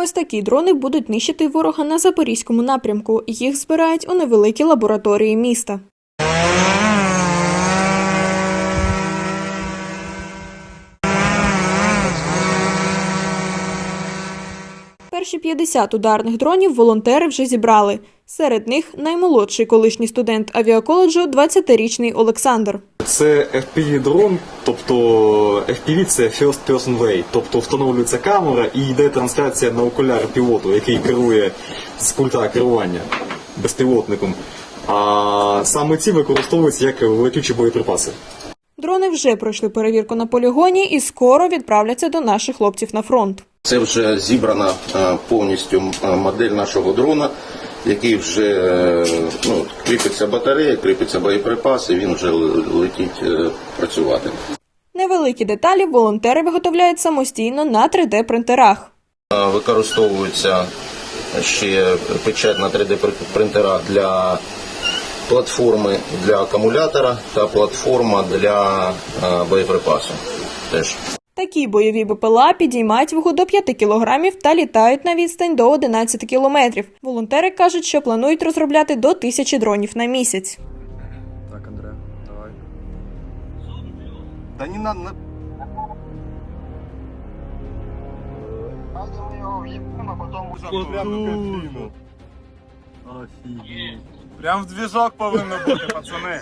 Ось такі дрони будуть нищити ворога на запорізькому напрямку. Їх збирають у невеликій лабораторії міста. Перші 50 ударних дронів волонтери вже зібрали. Серед них наймолодший колишній студент авіаколеджу 20-річний Олександр. Це FPV-дрон, тобто FPV – це First Person Way, тобто встановлюється камера і йде трансляція на окуляр пілоту, який керує з пульта керування безпілотником. А саме ці використовуються як летючі боєприпаси. Дрони вже пройшли перевірку на полігоні і скоро відправляться до наших хлопців на фронт. Це вже зібрана е, повністю е, модель нашого дрона, який вже е, ну, кріпиться батарея, кріпиться боєприпаси, він вже летить працювати. Невеликі деталі волонтери виготовляють самостійно на 3D-принтерах. Е, Використовується ще печать на 3D-принтерах для платформи для акумулятора та платформа для боєприпасу. Теж. Такі бойові БПЛА підіймають вагу до 5 кілограмів та літають на відстань до 11 кілометрів. Волонтери кажуть, що планують розробляти до тисячі дронів на місяць. Так, Андре, давай. Да не надо. на- Офігеть. Прям в двіжок повинно бути, пацани.